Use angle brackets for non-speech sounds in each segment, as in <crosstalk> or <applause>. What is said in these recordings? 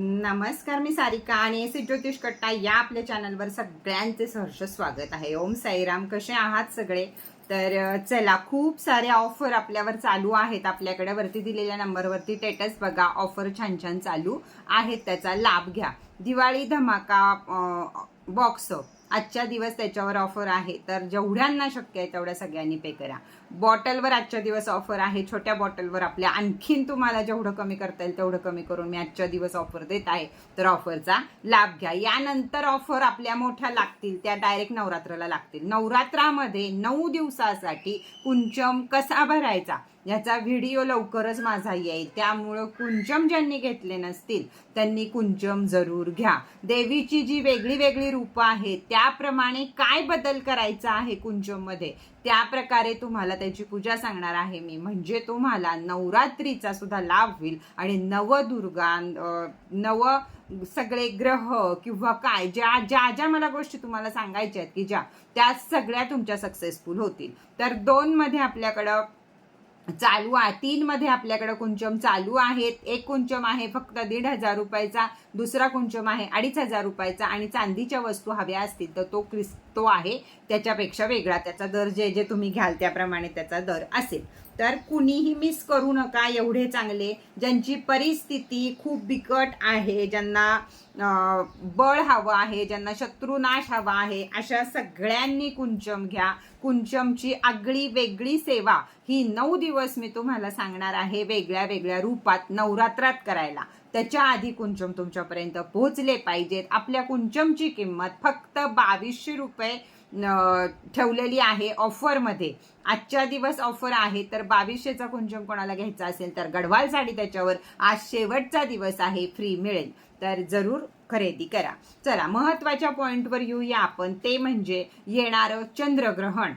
नमस्कार मी सारिका आणि सी ज्योतिष कट्टा या आपल्या चॅनलवर सगळ्यांचे सहर्ष स्वागत आहे. ओम साईराम कसे आहात सगळे? तर चला खूप साऱ्या ऑफर आपल्यावर चालू आहेत. आपल्याकडे वरती दिलेल्या नंबरवरती टेटस बघा. ऑफर छान छान चालू आहेत. त्याचा लाभ घ्या. दिवाळी धमाका बॉक्स आजच्या दिवस त्याच्यावर ऑफर आहे. तर जेवढ्यांना शक्य आहे तेवढ्या सगळ्यांनी पे करा. बॉटलवर आजच्या दिवस ऑफर आहे. छोट्या बॉटलवर आपल्या आणखीन तुम्हाला जेवढं कमी करता येईल तेवढं कमी करून मी आजच्या दिवस ऑफर देत आहे. तर ऑफरचा लाभ घ्या. यानंतर ऑफर आपल्या मोठ्या लागतील त्या डायरेक्ट नवरात्राला लागतील. नवरात्रामध्ये नऊ दिवसासाठी कुंचम कसा भरायचा? याचा व्हिडिओ लवकरच माझा येईल. त्यामुळं कुंचम ज्यांनी घेतले नसतील त्यांनी कुंचम जरूर घ्या. देवीची जी वेगळी वेगळी रूपं आहेत त्याप्रमाणे काय बदल करायचा आहे कुंचममध्ये? त्या प्रकारे तुम्हाला त्याची पूजा सांगणार आहे मी. म्हणजे तुम्हाला नवरात्रीचा सुद्धा लाभ होईल. आणि नवदुर्गा नव सगळे ग्रह किंवा काय ज्या ज्या ज्या मला गोष्टी तुम्हाला सांगायच्या आहेत की ज्या त्या सगळ्या तुमच्या सक्सेसफुल होतील. तर दोन मध्ये आपल्याकडं चालू आहे. तीन मध्ये आपल्याकडे कुंचम चालू आहेत. एक कुंचम आहे फक्त दीड हजार रुपयाचा दुसरा कुंचम आहे अडीच हजार रुपयाचा आणि चांदीच्या वस्तू हव्या असतील तर तो क्रिस तो आहे. त्याच्यापेक्षा वेगळा त्याचा दर जे जे तुम्ही घ्याल त्याप्रमाणे त्याचा दर असेल. तर कुणीही मिस करू नका एवढे चांगले ज्यांची परिस्थिती खूप बिकट आहे ज्यांना बळ हवं आहे ज्यांना शत्रुनाश हवा आहे अशा सगळ्यांनी कुंचम घ्या. कुंचमची आगळी वेगळी सेवा ही नऊ दिवस मी तुम्हाला सांगणार आहे वेगळ्या वेगळ्या रूपात नवरात्रात करायला. त्याच्या आधी कुंचम तुमच्यापर्यंत पोहोचले पाहिजेत. आपल्या कुंचमची किंमत फक्त बावीसशे रुपये ठेवलेली आहे ऑफरमध्ये. आजच्या दिवस ऑफर आहे तर बावीसशेचा कुंचम कोणाला घ्यायचा असेल तर गढवाल साडी त्याच्यावर आज शेवटचा दिवस आहे फ्री मिळेल. तर जरूर खरेदी करा. चला महत्त्वाच्या पॉईंटवर येऊया आपण. ते म्हणजे येणारं चंद्रग्रहण.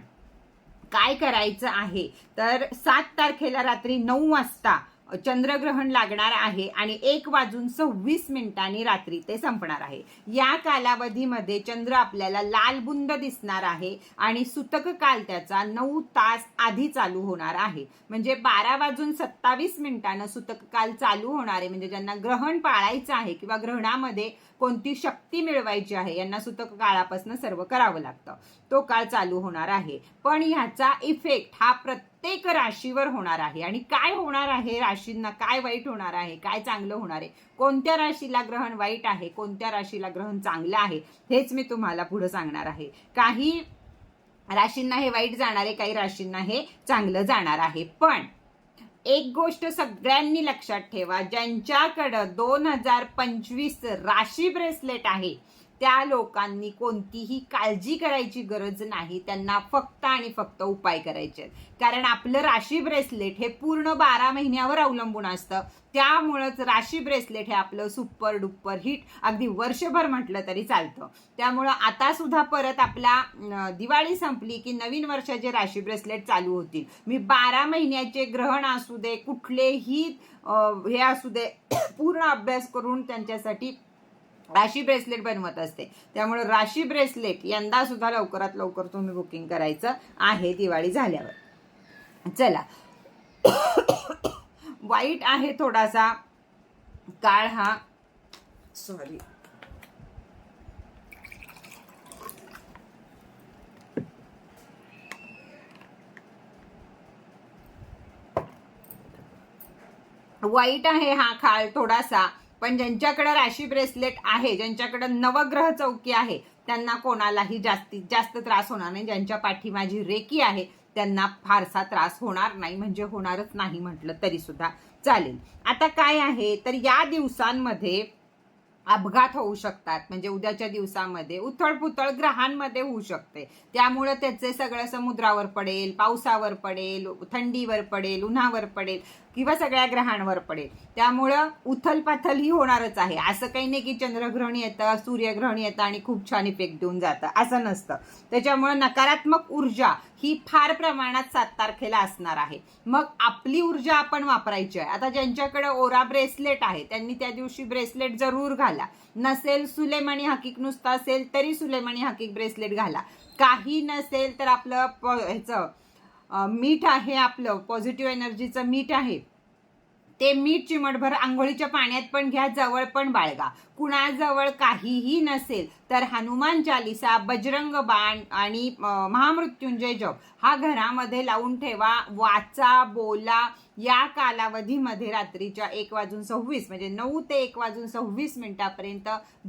काय करायचं आहे? तर सात तारखेला रात्री नऊ वाजता चंद्रग्रहण लागणार आहे आणि एक वाजून सव्वीस मिनिटांनी रात्री ते संपणार आहे. या कालावधीमध्ये चंद्र आपल्याला लालबुंद दिसणार आहे आणि सुतक काल त्याचा नऊ तास आधी चालू होणार आहे. म्हणजे बारा वाजून सत्तावीस मिनिटानं सुतक काल चालू होणार आहे. म्हणजे ज्यांना ग्रहण पाळायचं आहे किंवा ग्रहणामध्ये कोणती शक्ती मिळवायची आहे यांना सुतक काळापासून सर्व करावं लागतं. तो काळ चालू होणार आहे. पण ह्याचा इफेक्ट हा प्रत्येक प्रत्येक राशीवर होणार आहे. आणि काय होणार आहे राशींना? काय वाईट होणार आहे? काय चांगलं होणार आहे? कोणत्या राशीला ग्रहण वाईट आहे? कोणत्या राशीला ग्रहण चांगलं आहे? हेच मी तुम्हाला पुढे सांगणार आहे. काही राशींना हे वाईट जाणार आहे काही राशींना हे चांगलं जाणार आहे. पण एक गोष्ट सगळ्यांनी लक्षात ठेवा ज्यांच्याकडं दोन हजार पंचवीस राशी ब्रेसलेट आहे त्या लोकांनी कोणतीही काळजी करायची गरज नाही. त्यांना फक्त आणि फक्त उपाय करायचे आहेत. कारण आपलं राशी ब्रेसलेट हे पूर्ण बारा महिन्यावर अवलंबून असतं. त्यामुळंच राशी ब्रेसलेट हे आपलं सुपर डुप्पर हिट अगदी वर्षभर म्हटलं तरी चालतं. त्यामुळं आता सुद्धा परत आपला दिवाळी संपली की नवीन वर्षाचे राशी ब्रेसलेट चालू होतील. मी बारा महिन्याचे ग्रहण असू दे कुठलेही हे असू दे <coughs> पूर्ण अभ्यास करून त्यांच्यासाठी राशी ब्रेसलेट बनवत असते. त्यामुळे राशी ब्रेसलेट यंदा सुद्धा लवकरात लवकर तुम्ही बुकिंग करायचं आहे दिवाळी झाल्यावर. चला. वाईट आहे थोडासा. काळ हा. सॉरी वाईट आहे हा काळ थोडासा. पण ज्यांच्याकडे राशी ब्रेसलेट आहे ज्यांच्याकडे नवग्रह चौकी आहे त्यांना कोणालाही जास्तीत जास्त त्रास होणार नाही. ज्यांच्या पाठी माझी रेकी आहे त्यांना फारसा त्रास होणार नाही. म्हणजे होणारच नाही म्हटलं तरी सुद्धा चालेल. आता काय आहे? तर या दिवसांमध्ये अपघात होऊ शकतात. म्हणजे उद्याच्या दिवसामध्ये उथळपुथळ ग्रहांमध्ये होऊ शकते. त्यामुळं त्याचे सगळं समुद्रावर पडेल पावसावर पडेल थंडीवर पडेल उन्हावर पडेल किंवा सगळ्या ग्रहांवर पडेल. त्यामुळं उथलपाथल ही होणारच आहे. असं काही नाही की चंद्रग्रहण येतं सूर्यग्रहण येतं आणि खूप छान इफेक्ट देऊन जातं. असं नसतं. त्याच्यामुळं नकारात्मक ऊर्जा ही फार प्रमाणात सात तारखेला असणार आहे. मग आपली ऊर्जा आपण वापरायची आहे. आता ज्यांच्याकडे ओरा ब्रेसलेट आहे त्यांनी त्या दिवशी ब्रेसलेट जरूर घाला. नसेल सुलेमानी हकीक नुसता असेल तरी सुलेमानी हकीक ब्रेसलेट घाला. काही नसेल तर आपलं प ह्याचं मीठ आहे आपलं पॉझिटिव्ह एनर्जीचं मीठ आहे. ते मीठ चिमटभर आंघोळीच्या पाण्यात पण घ्या जवळ पण बाळगा. कुणाजवळ काहीही नसेल तर हनुमान चालिसा बजरंग बाण आणि महामृत्युंजय जप हा घरामध्ये लावून ठेवा. वाचा बोला या कालावधीमध्ये रात्रीच्या एक वाजून सव्वीस म्हणजे नऊ ते एक वाजून सव्वीस मिनिटापर्यंत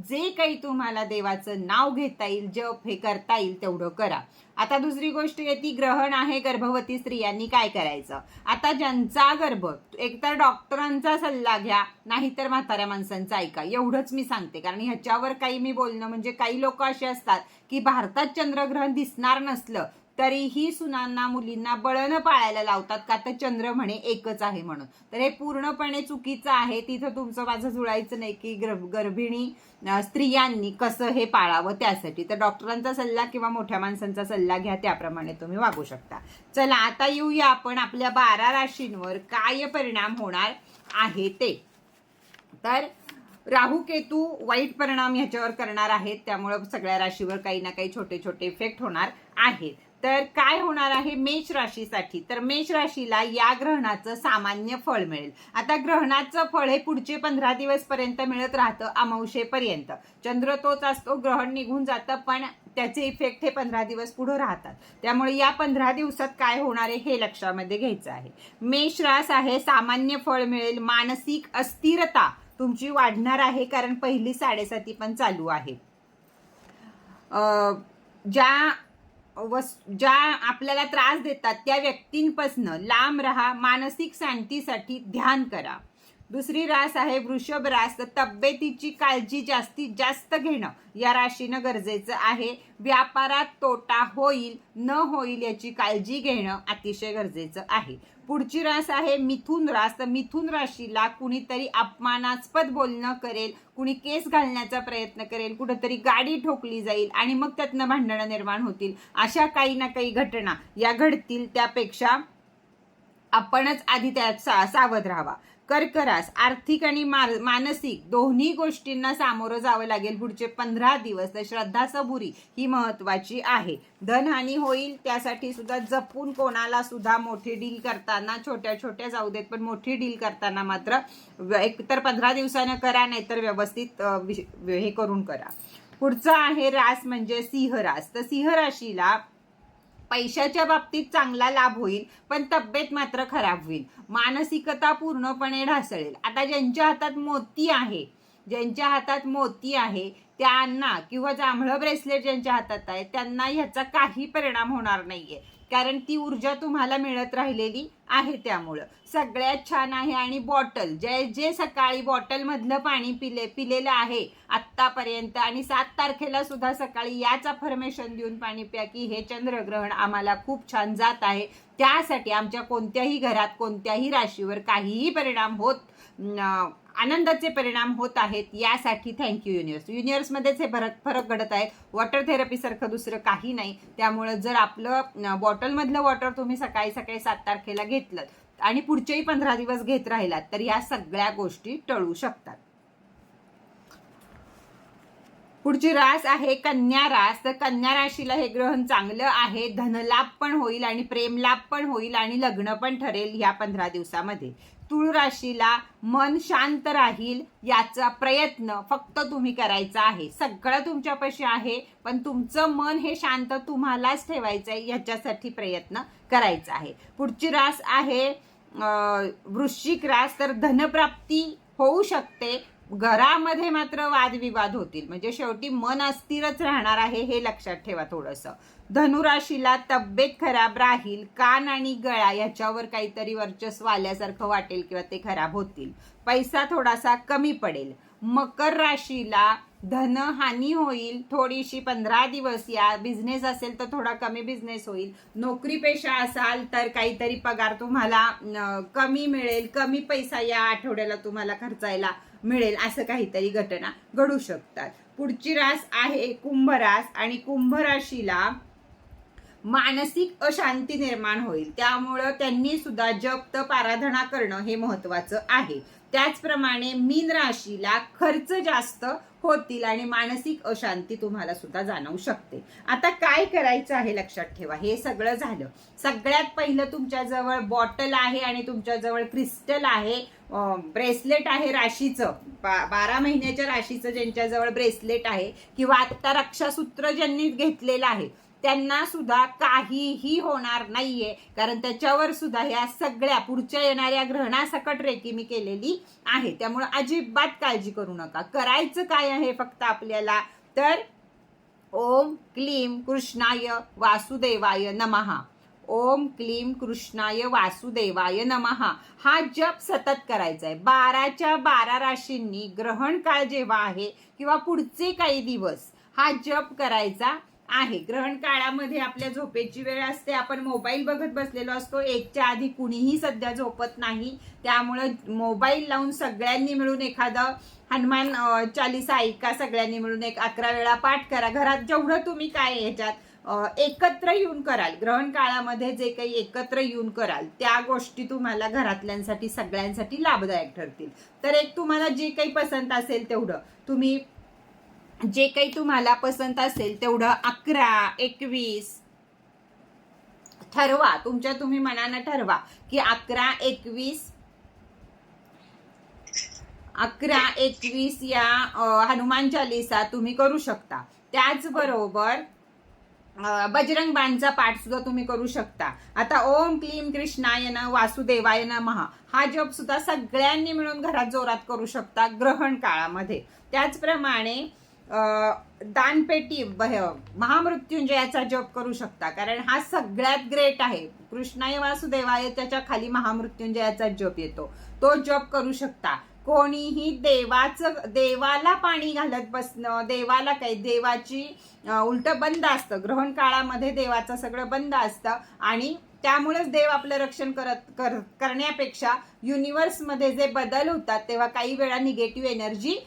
जे काही तुम्हाला देवाचं नाव घेता येईल जप हे करता येईल तेवढं करा. आता दुसरी गोष्ट येते ग्रहण आहे गर्भवती स्त्रियांनी काय करायचं? आता ज्यांचा गर्भ एकतर डॉक्टरांचा सल्ला घ्या नाहीतर म्हाताऱ्या माणसांचा ऐका. एवढंच मी सांगते कारण ह्याच्यावर काही मी बोलणं म्हणजे काही लोक असे असतात की भारतात चंद्रग्रहण दिसणार नसलं तरीही सुनांना मुलींना बळनं पाळायला लावतात का तर चंद्र म्हणे एकच आहे म्हणून. तर हे पूर्णपणे चुकीचं आहे. तिथं तुमचं माझं जुळायचं नाही की गर्भिणी स्त्रियांनी कसं हे पाळावं त्यासाठी. तर डॉक्टरांचा सल्ला किंवा मोठ्या माणसांचा सल्ला घ्या त्याप्रमाणे तुम्ही वागू शकता. चला आता येऊया आपण आपल्या बारा राशींवर काय परिणाम होणार आहे ते. तर राहू केतू वाईट परिणाम ह्याच्यावर करणार आहेत. त्यामुळं सगळ्या राशीवर काही ना काही छोटे छोटे इफेक्ट होणार आहेत. तर काय होणार आहे मेष राशीसाठी? तर मेष राशीला या ग्रहणाचं सामान्य फळ मिळेल. आता ग्रहणाचं फळ हे पुढचे पंधरा दिवस पर्यंत मिळत राहतं अमावशेपर्यंत चंद्र तोच असतो ग्रहण निघून जातं पण त्याचे इफेक्ट हे पंधरा दिवस पुढे राहतात. त्यामुळे या पंधरा दिवसात काय होणार आहे हे लक्षामध्ये घ्यायचं आहे. मेष रास आहे सामान्य फळ मिळेल मानसिक अस्थिरता तुमची वाढणार आहे कारण पहिली साडेसाती पण चालू आहे. ज्या वस ज्या आपल्याला त्रास देतात त्या व्यक्तींपासनं लांब राहा मानसिक शांतीसाठी ध्यान करा. दुसरी रास आहे वृषभ रास. तर तब्येतीची काळजी जास्तीत जास्त घेणं या राशीनं गरजेचं आहे. व्यापारात तोटा होईल न होईल याची काळजी घेणं अतिशय गरजेचं आहे. पुढची रास आहे मिथुन रास. तर मिथुन राशीला कुणीतरी अपमानास्पद बोलणं करेल कुणी केस घालण्याचा प्रयत्न करेल कुठंतरी गाडी ठोकली जाईल आणि मग त्यातनं भांडणं निर्माण होतील. अशा काही ना काही घटना या घडतील त्यापेक्षा आपणच आधी त्यात सा सावध राहावा. कर्करास आर्थिक आणि मानसिक दोन्ही गोष्टींना सामोरं जावं लागेल. पुढचे पंधरा दिवस तर श्रद्धा सबुरी ही महत्वाची आहे. धनहानी होईल त्यासाठी सुद्धा जपून कोणाला सुद्धा मोठी डील करताना छोट्या छोट्या जाऊ देत पण मोठी डील करताना मात्र एकतर एक तर पंधरा दिवसानं करा नाहीतर व्यवस्थित हे करून करा. पुढचा आहे रास म्हणजे सिंह रास. तर सिंह राशीला पैशाच्या बाबतीत चांगला लाभ होईल पण तब्येत मात्र खराब होईल. मानसिकता पूर्णपणे ढासळेल. आता ज्यांच्या हातात मोती आहे ज्यांच्या हातात मोती आहे त्यांना किंवा जांभळं ब्रेसलेट ज्यांच्या हातात आहे त्यांना ह्याचा काही परिणाम होणार नाहीये. कारण ती ऊर्जा तुम्हाला मिळत राहिलेली आहे त्यामुळं. सगळ्यात छान आहे आणि बॉटल जे जे सकाळी बॉटलमधलं पाणी पिले पिलेलं आहे आत्तापर्यंत आणि सात तारखेला सुद्धा सकाळी याच अफर्मेशन देऊन पाणी प्या की हे चंद्रग्रहण आम्हाला खूप छान जात आहे. त्यासाठी आमच्या कोणत्याही घरात कोणत्याही राशीवर काहीही परिणाम होत आनंदाचे परिणाम होत आहेत यासाठी थँक्यू युनिवर्स युनिवर्समध्येच हे फरक फरक घडत आहे. वॉटर थेरपीसारखं दुसरं काही नाही. त्यामुळं जर आपलं बॉटलमधलं वॉटर तुम्ही सकाळी सकाळी सात तारखेला घेतलं आणि पुढचेही पंधरा दिवस घेत राहिलात तर या सगळ्या गोष्टी टळू शकतात. पुढची रास आहे कन्या रास. तर कन्या राशीला हे ग्रहण चांगलं आहे. धनलाभ पण होईल आणि प्रेमलाभ पण होईल आणि लग्न पण ठरेल ह्या पंधरा दिवसामध्ये. तुळ राशीला मन शांत राहील याचा प्रयत्न फक्त तुम्ही करायचा आहे. सगळं तुमच्यापाशी आहे पण तुमचं मन हे शांत तुम्हालाच ठेवायचं आहे याच्यासाठी प्रयत्न करायचा आहे. पुढची रास आहे वृश्चिक रास तर धनप्राप्ती होऊ शकते. घरामध्ये मात्र वादविवाद होतील. म्हणजे शेवटी मन अस्थिरच राहणार आहे हे लक्षात ठेवा थोडंसं. धनुराशीला तब्येत खराब राहील कान आणि गळा याच्यावर काहीतरी वर्चस्व आल्यासारखं वाटेल किंवा ते खराब होतील. पैसा थोडासा कमी पडेल. मकर राशीला धनहानी होईल. थोडीशी पंधरा दिवस या बिझनेस असेल तर थोडा कमी बिझनेस होईल. नोकरी पेशा असाल तर काहीतरी पगार तुम्हाला कमी मिळेल. कमी पैसा या आठवड्याला तुम्हाला खर्चायला मिळेल असं काहीतरी घटना घडू शकतात. पुढची रास आहे कुंभ रास आणि कुंभ राशीला मानसिक अशांती निर्माण होईल. त्यामुळं त्यांनी सुद्धा जप तप आराधना करणं हे महत्वाचं आहे. त्याचप्रमाणे मीन राशीला खर्च जास्त होतील आणि मानसिक अशांती तुम्हाला सुद्धा जाणवू शकते. आता काय करायचं आहे लक्षात ठेवा. हे सगळं झालं. सगळ्यात पहिलं तुमच्या जवळ बॉटल आहे आणि तुमच्या जवळ क्रिस्टल आहे. ब्रेसलेट आहे राशीचं. बा- बारा महिन्याच्या राशीचं ज्यांच्याजवळ ब्रेसलेट आहे किंवा आता रक्षासूत्र ज्यांनी घेतलेलं आहे. त्यांना सुद्धा काहीही होणार नाहीये. कारण त्याच्यावर सुद्धा ह्या सगळ्या पुढच्या येणाऱ्या ग्रहणासकट रेकी मी केलेली आहे. त्यामुळे अजिबात काळजी करू नका. करायचं काय आहे फक्त आपल्याला? तर ओम क्लीम कृष्णाय वासुदेवाय नमहा ओम क्लीम कृष्णाय वासुदेवाय नमहा हा जप सतत करायचा आहे. बाराच्या बारा राशींनी ग्रहण काळ जेव्हा आहे किंवा पुढचे काही दिवस हा जप करायचा आहे. ग्रहण काळामध्ये आपल्या झोपेची वेळ असते. आपण मोबाईल बघत बसलेलो असतो. एकच्या आधी कुणीही सध्या झोपत नाही. त्यामुळं मोबाईल लावून सगळ्यांनी मिळून एखादं हनुमान चालीसा चालिसा ऐका सगळ्यांनी मिळून एक अकरा वेळा पाठ करा. घरात जेवढं तुम्ही काय ह्याच्यात एकत्र येऊन कराल ग्रहण काळामध्ये जे काही एकत्र येऊन कराल त्या गोष्टी तुम्हाला घरातल्यांसाठी सगळ्यांसाठी लाभदायक ठरतील. तर एक तुम्हाला जे काही पसंत असेल तेवढं. तुम्ही जे काही तुम्हाला पसंत असेल तेवढं अकरा एकवीस. ठरवा. तुमच्या तुम्ही मनानं ठरवा की अकरा एकवीस अकरा एकवीस या हनुमान चालिसा तुम्ही करू शकता. त्याचबरोबर बजरंग बाणचा पाठ सुद्धा तुम्ही करू शकता. आता ओम क्लीम कृष्णाय न वासुदेवाय नमः. हा जप सुद्धा सगळ्यांनी मिळून घरात जोरात करू शकता ग्रहण काळामध्ये. त्याचप्रमाणे दानपेटी महामृत्युंजयाचा जप करू शकता. कारण हा सगळ्यात ग्रेट आहे. कृष्णाय वासुदेवाय त्याच्याखाली महामृत्युंजयाचा जप येतो. तो जप करू शकता. कोणीही देवाचं देवाला पाणी घालत बसणं देवाला काही देवाची उलट बंद असतं. ग्रहण काळामध्ये देवाचं सगळं बंद असतं. आणि त्यामुळेच देव आपलं रक्षण करत कर करण्यापेक्षा युनिव्हर्समध्ये जे बदल होतात तेव्हा काही वेळा निगेटिव्ह एनर्जी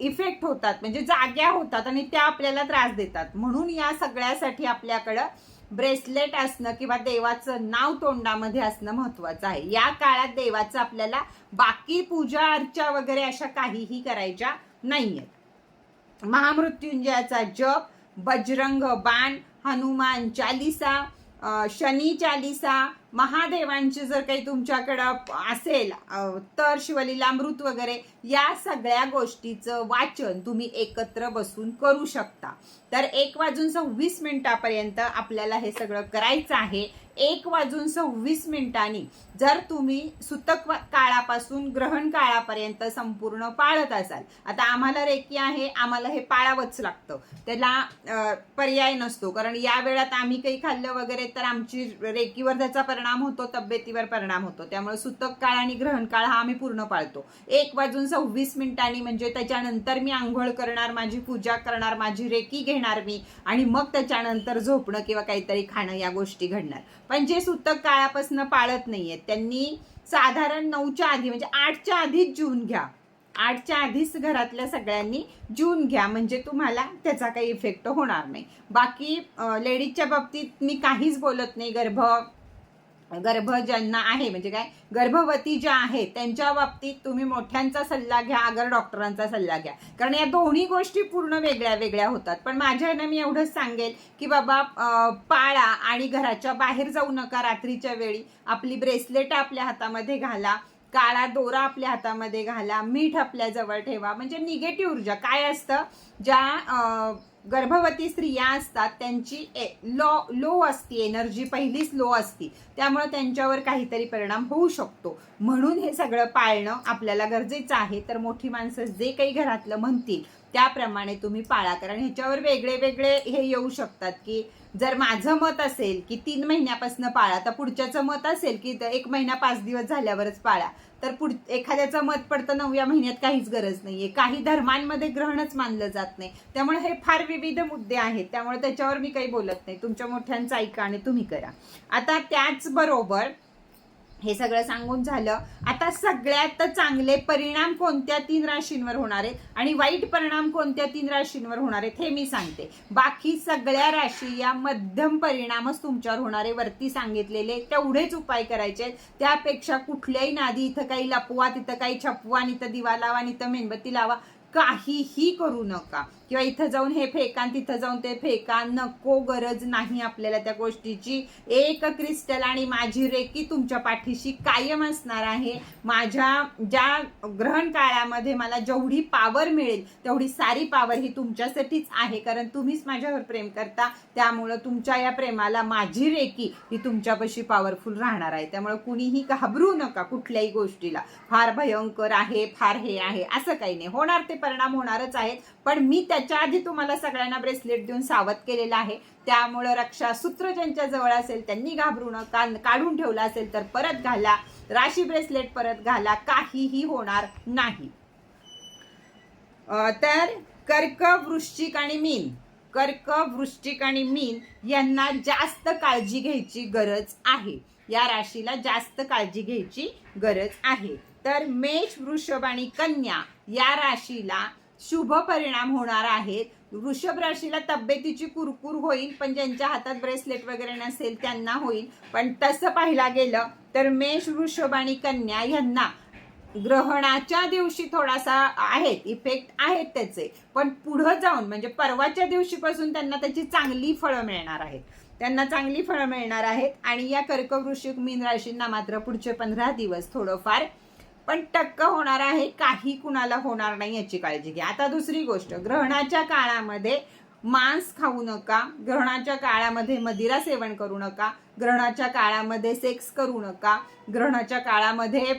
इफेक्ट होतात. म्हणजे जाग्या होतात आणि त्या आपल्याला त्रास देतात. म्हणून या सगळ्यासाठी आपल्याकडं ब्रेसलेट असणं किंवा देवाचं नाव तोंडामध्ये असणं महत्वाचं आहे. या काळात देवाचं आपल्याला बाकी पूजा अर्चा वगैरे अशा काहीही करायच्या नाहीयेत. महामृत्युंजयाचा जप बजरंग बाण हनुमान चालिसा शनी चालिसा महादेवांची जर काही तुमच्याकडं असेल तर शिवलीला अमृत वगैरे या सगळ्या गोष्टीचं वाचन तुम्ही एकत्र बसून करू शकता. तर एक वाजून सव्वीस मिनिटापर्यंत आपल्याला हे सगळं करायचं आहे. एक वाजून सव्वीस मिनिटांनी जर तुम्ही सुतक काळापासून ग्रहण काळापर्यंत संपूर्ण पाळत असाल आता आम्हाला रेकी आहे आम्हाला हे पाळावंच लागतं. त्याला पर्याय नसतो. कारण या वेळात आम्ही काही खाल्लं वगैरे तर आमची रेकीवर त्याचा परिणाम परिणाम होतो तब्येतीवर परिणाम होतो. त्यामुळे सुतक काळ आणि ग्रहण काळ हा आम्ही पूर्ण पाळतो. एक वाजून सव्वीस मिनिटांनी म्हणजे त्याच्यानंतर मी आंघोळ करणार माझी पूजा करणार माझी रेकी घेणार मी आणि मग त्याच्यानंतर झोपणं किंवा काहीतरी खाणं या गोष्टी घडणार. पण जे सुतक काळापासून पाळत नाहीयेत त्यांनी साधारण नऊच्या आधी म्हणजे आठच्या आधीच जून घ्या. आठच्या आधीच घरातल्या सगळ्यांनी जून घ्या म्हणजे तुम्हाला त्याचा काही इफेक्ट होणार नाही. बाकी लेडीजच्या बाबतीत मी काहीच बोलत नाही गर्भ गर्भ ज्यांना आहे. म्हणजे काय? गर्भवती ज्या आहेत त्यांच्या बाबतीत तुम्ही मोठ्यांचा सल्ला घ्या अगर डॉक्टरांचा सल्ला घ्या. कारण या दोन्ही गोष्टी पूर्ण वेगळ्या वेगळ्या होतात. पण माझ्या ह्यानं मी एवढंच सांगेल की बाबा पाळा आणि घराच्या बाहेर जाऊ नका रात्रीच्या वेळी. आपली ब्रेसलेट आपल्या हातामध्ये घाला काळा दोरा आपल्या हातामध्ये घाला मीठ आपल्या जवळ ठेवा. म्हणजे निगेटिव्ह ऊर्जा. काय असतं? ज्या गर्भवती स्त्रिया असतात त्यांची ए लो लो असती एनर्जी पहिलीच लो असती. त्यामुळे त्यांच्यावर काहीतरी परिणाम होऊ शकतो. म्हणून हे सगळं पाळणं आपल्याला गरजेचं आहे. तर मोठी माणसं जे काही घरातलं म्हणतील त्याप्रमाणे तुम्ही पाळा. कारण ह्याच्यावर वेगळे वेगळे हे येऊ शकतात की जर माझं मत असेल की तीन महिन्यापासून पाळा तर पुढच्याचं मत असेल की एक महिना पाच दिवस झाल्यावरच पाळा. तर पुढ एखाद्याचं मत पडतं नवव्या महिन्यात काहीच गरज नाहीये. काही धर्मांमध्ये ग्रहणच मानलं जात नाही. त्यामुळे हे फार विविध मुद्दे आहेत. त्यामुळे त्याच्यावर मी काही बोलत नाही. तुमच्या मोठ्यांचं ऐका आणि तुम्ही करा. आता त्याचबरोबर हे सगळं सांगून झालं. आता सगळ्यात चांगले परिणाम कोणत्या तीन राशींवर होणार आहेत? आणि वाईट परिणाम कोणत्या तीन राशींवर होणार आहेत हे मी सांगते. बाकी सगळ्या राशी या मध्यम परिणामच तुमच्यावर होणारे वरती सांगितलेले तेवढेच उपाय करायचे त्यापेक्षा कुठल्याही नादी इथं काही लपवा तिथं काही छपवा आणि इथं दिवा लावा आणि इथं मेणबत्ती लावा. काहीही करू नका. किंवा इथं जाऊन हे फेकान तिथं जाऊन ते फेकान नको गरज नाही आपल्याला त्या गोष्टीची. एक क्रिस्टल आणि माझी रेकी तुमच्या पाठीशी कायम असणार आहे. माझ्या ज्या ग्रहण काळामध्ये मला जेवढी पावर मिळेल तेवढी सारी पावर ही तुमच्यासाठीच आहे. कारण तुम्हीच माझ्यावर प्रेम करता त्यामुळं तुमच्या या प्रेमाला माझी रेकी ही तुमच्यापाशी पॉवरफुल राहणार आहे. त्यामुळे कुणीही घाबरू नका कुठल्याही गोष्टीला. फार भयंकर आहे फार हे आहे असं काही नाही. होणार ते परिणाम होणारच आहेत पण मी त्याच्या आधी तुम्हाला सगळ्यांना ब्रेसलेट देऊन सावध केलेलं आहे. त्यामुळं रक्षा सूत्र ज्यांच्या जवळ असेल त्यांनी घाबरू नका. काढून ठेवलं असेल तर परत घाला. राशी ब्रेसलेट परत घाला. काहीही होणार नाही. तर कर्क वृश्चिक आणि मीन. कर्क वृश्चिक आणि मीन यांना जास्त काळजी घ्यायची गरज आहे. या राशीला जास्त काळजी घ्यायची गरज आहे. तर मेष वृषभ आणि कन्या या राशीला शुभ परिणाम होणार आहेत. वृषभ राशीला तब्येतीची कुरकुर होईल पण ज्यांच्या हातात ब्रेसलेट वगैरे नसेल त्यांना होईल. पण तसं पाहिला गेलं तर मेष वृषभ आणि कन्या यांना ग्रहणाच्या दिवशी थोडासा आहेत इफेक्ट आहेत त्याचे. पण पुढं जाऊन म्हणजे परवाच्या दिवशीपासून त्यांना त्याची चांगली फळं मिळणार आहेत. त्यांना चांगली फळं मिळणार आहेत. आणि या कर्कवृश्चिक मीन राशींना मात्र पुढचे पंधरा दिवस थोडंफार पण टक्क होणार आहे काही कुणाला होणार नाही याची काळजी घ्या. आता दुसरी गोष्ट ग्रहणाच्या काळामध्ये मांस खाऊ नका ग्रहणाच्या काळामध्ये मदिरा सेवन करू नका ग्रहणाच्या काळामध्ये सेक्स करू नका ग्रहणाच्या काळामध्ये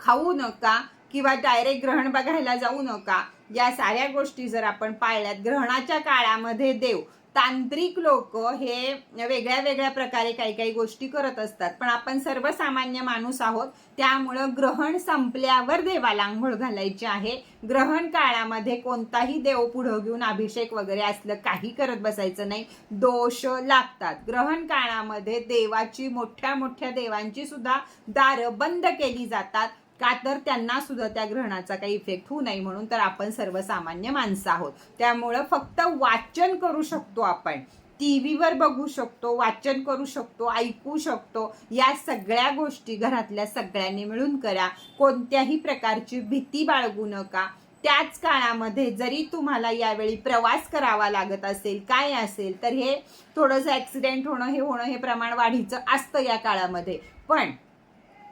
खाऊ नका किंवा डायरेक्ट ग्रहण बघायला जाऊ नका या साऱ्या गोष्टी जर आपण पाळल्यात ग्रहणाच्या काळामध्ये देव तांत्रिक लोक हे वेगळ्या वेगळ्या प्रकारे काही काही गोष्टी करत असतात. पण आपण सर्वसामान्य माणूस आहोत त्यामुळं ग्रहण संपल्यावर देवाला आंघोळ घालायची आहे. ग्रहण काळामध्ये कोणताही देव पुढं घेऊन अभिषेक वगैरे असलं काही करत बसायचं नाही. दोष लागतात. ग्रहण काळामध्ये देवाची मोठ्या मोठ्या देवांची सुद्धा दारं बंद केली जातात. का तर त्यांना सुद्धा त्या ग्रहणाचा काही इफेक्ट होऊ नये म्हणून तर आपण सर्वसामान्य माणसं आहोत. त्यामुळं फक्त वाचन करू शकतो आपण. टीव्हीवर बघू शकतो वाचन करू शकतो ऐकू शकतो. या सगळ्या गोष्टी घरातल्या सगळ्यांनी मिळून करा. कोणत्याही प्रकारची भीती बाळगू नका. त्याच काळामध्ये जरी तुम्हाला यावेळी प्रवास करावा लागत असेल काय असेल तर हे थोडंसं ऍक्सिडेंट होणं हे होणं हे प्रमाण वाढीचं असतं या काळामध्ये. पण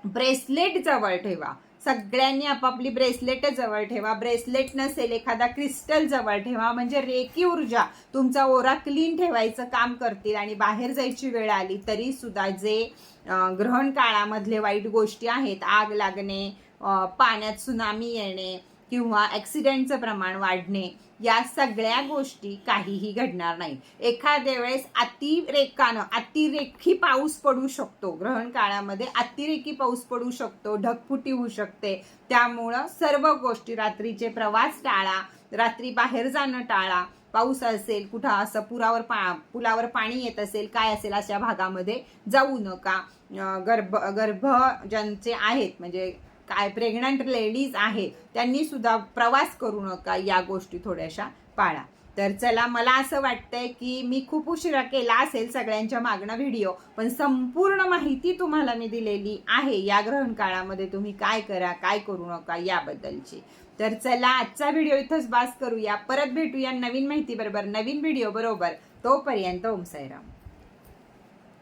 ब्रेसलेट जवळ ठेवा. सगळ्यांनी आपापली ब्रेसलेट जवळ ठेवा. ब्रेसलेट नसेल एखादा क्रिस्टल जवळ ठेवा. म्हणजे रेकी ऊर्जा. तुमचा ओरा क्लीन ठेवायचं काम करतील आणि बाहेर जायची वेळ आली तरी सुद्धा जे ग्रहण काळामधले वाईट गोष्टी आहेत आग लागणे पाण्यात सुनामी येणे किंवा ॲक्सिडेंटचं प्रमाण वाढणे या सगळ्या गोष्टी काहीही घडणार नाही. एखाद्या वेळेस अतिरेकानं अतिरेकी पाऊस पडू शकतो. ग्रहण काळामध्ये अतिरेकी पाऊस पडू शकतो ढगफुटी होऊ शकते. त्यामुळं सर्व गोष्टी रात्रीचे प्रवास टाळा रात्री बाहेर जाणं टाळा. पाऊस असेल कुठं असं पुरावर पा पुलावर पाणी येत असेल काय असेल अशा भागामध्ये जाऊ नका. गर्भ गर्भ ज्यांचे आहेत म्हणजे काय प्रेग्नंट लेडीज आहे त्यांनी सुद्धा प्रवास करू नका या गोष्टी थोड्याशा पाळा. तर चला मला असं वाटतंय की मी खूप उशिरा केला असेल सगळ्यांच्या मागणं व्हिडिओ पण संपूर्ण माहिती तुम्हाला मी दिलेली आहे. या ग्रहण काळामध्ये तुम्ही काय करा काय करू नका याबद्दलची. तर चला आजचा व्हिडिओ इथंच बास करूया. परत भेटूया नवीन माहिती बरोबर नवीन व्हिडिओ बरोबर. तोपर्यंत ओम साईराम.